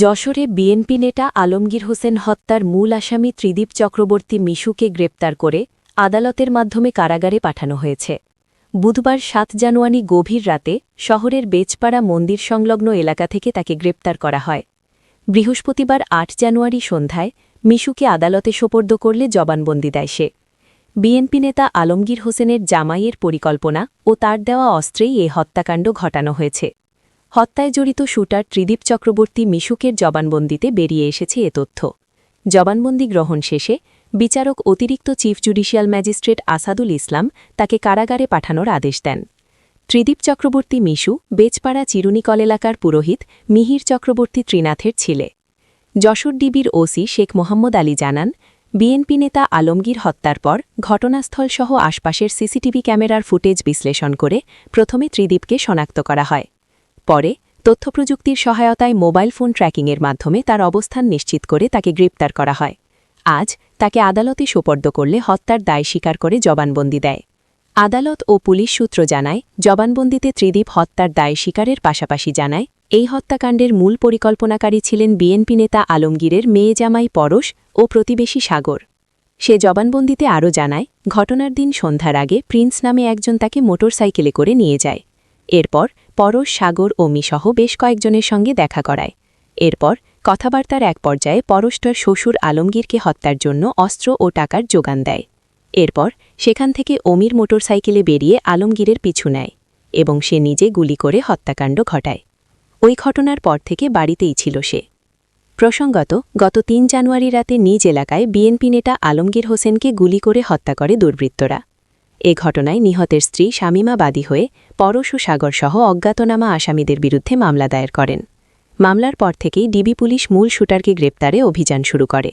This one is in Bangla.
যশোরে বিএনপি নেতা আলমগীর হোসেন হত্যার মূল আসামি ত্রিদীপ চক্রবর্তী মিশুকে গ্রেপ্তার করে আদালতের মাধ্যমে কারাগারে পাঠানো হয়েছে। বুধবার সাত জানুয়ারি গভীর রাতে শহরের বেচপাড়া মন্দির সংলগ্ন এলাকা থেকে তাকে গ্রেপ্তার করা হয়। বৃহস্পতিবার আট জানুয়ারি সন্ধ্যায় মিশুকে আদালতে সোপর্দ করলে জবানবন্দি দেয় সে। বিএনপি নেতা আলমগীর হোসেনের জামাইয়ের পরিকল্পনা ও তার দেওয়া অস্ত্রেই এ হত্যাকাণ্ড ঘটানো হয়েছে। হত্যায় জড়িত শুটার ত্রিদীপ চক্রবর্তী মিশুকের জবানবন্দিতে বেরিয়ে এসেছে এ তথ্য। জবানবন্দি গ্রহণ শেষে বিচারক অতিরিক্ত chief judicial magistrate Asadul Islam তাকে কারাগারে পাঠানোর আদেশ দেন। ত্রিদীপ চক্রবর্তী মিশু বেচপাড়া চিরুনিকল এলাকার পুরোহিত মিহির চক্রবর্তী ত্রিনাথের ছিলে। যশোর ডিবির ওসি শেখ মোহাম্মদ আলী জানান, বিএনপি নেতা আলমগীর হত্যার পর ঘটনাস্থলসহ আশপাশের সিসিটিভি ক্যামেরার ফুটেজ বিশ্লেষণ করে প্রথমে ত্রিদীপকে শনাক্ত করা হয়। পরে তথ্যপ্রযুক্তির সহায়তায় মোবাইল ফোন ট্র্যাকিংয়ের মাধ্যমে তার অবস্থান নিশ্চিত করে তাকে গ্রেপ্তার করা হয়। আজ তাকে আদালতে সোপর্দ করলে হত্যার দায় স্বীকার করে জবানবন্দি দেয়। আদালত ও পুলিশ সূত্র জানায়, জবানবন্দিতে ত্রিদীপ হত্যার দায় স্বীকারের পাশাপাশি জানায়, এই হত্যাকাণ্ডের মূল পরিকল্পনাকারী ছিলেন বিএনপি নেতা আলমগীরের মেয়ে জামাই পরশ ও প্রতিবেশী সাগর। সে জবানবন্দিতে আরও জানায়, ঘটনার দিন সন্ধ্যার আগে প্রিন্স নামে একজন তাকে মোটরসাইকেলে করে নিয়ে যায়। এরপর পরশ, সাগর ও মিসহ বেশ কয়েকজনের সঙ্গে দেখা করায়। এরপর কথাবার্তার এক পর্যায়ে পরশটার শ্বশুর আলমগীরকে হত্যার জন্য অস্ত্র ও টাকার যোগান দেয়। এরপর সেখান থেকে অমির মোটরসাইকেলে বেরিয়ে আলমগীরের পিছু নেয় এবং সে নিজে গুলি করে হত্যাকাণ্ড ঘটায়। ওই ঘটনার পর থেকে বাড়িতেই ছিল সে। প্রসঙ্গত, গত তিন জানুয়ারি রাতে নিজ এলাকায় বিএনপি নেতা আলমগীর হোসেনকে গুলি করে হত্যা করে দুর্বৃত্তরা। এ ঘটনায় নিহতের স্ত্রী শামীমা বাদী হয়ে পরশু সাগরসহ অজ্ঞাতনামা আসামিদের বিরুদ্ধে মামলা দায়ের করেন। মামলার পর থেকেই ডিবি পুলিশ মূল শুটারকে গ্রেপ্তারে অভিযান শুরু করে।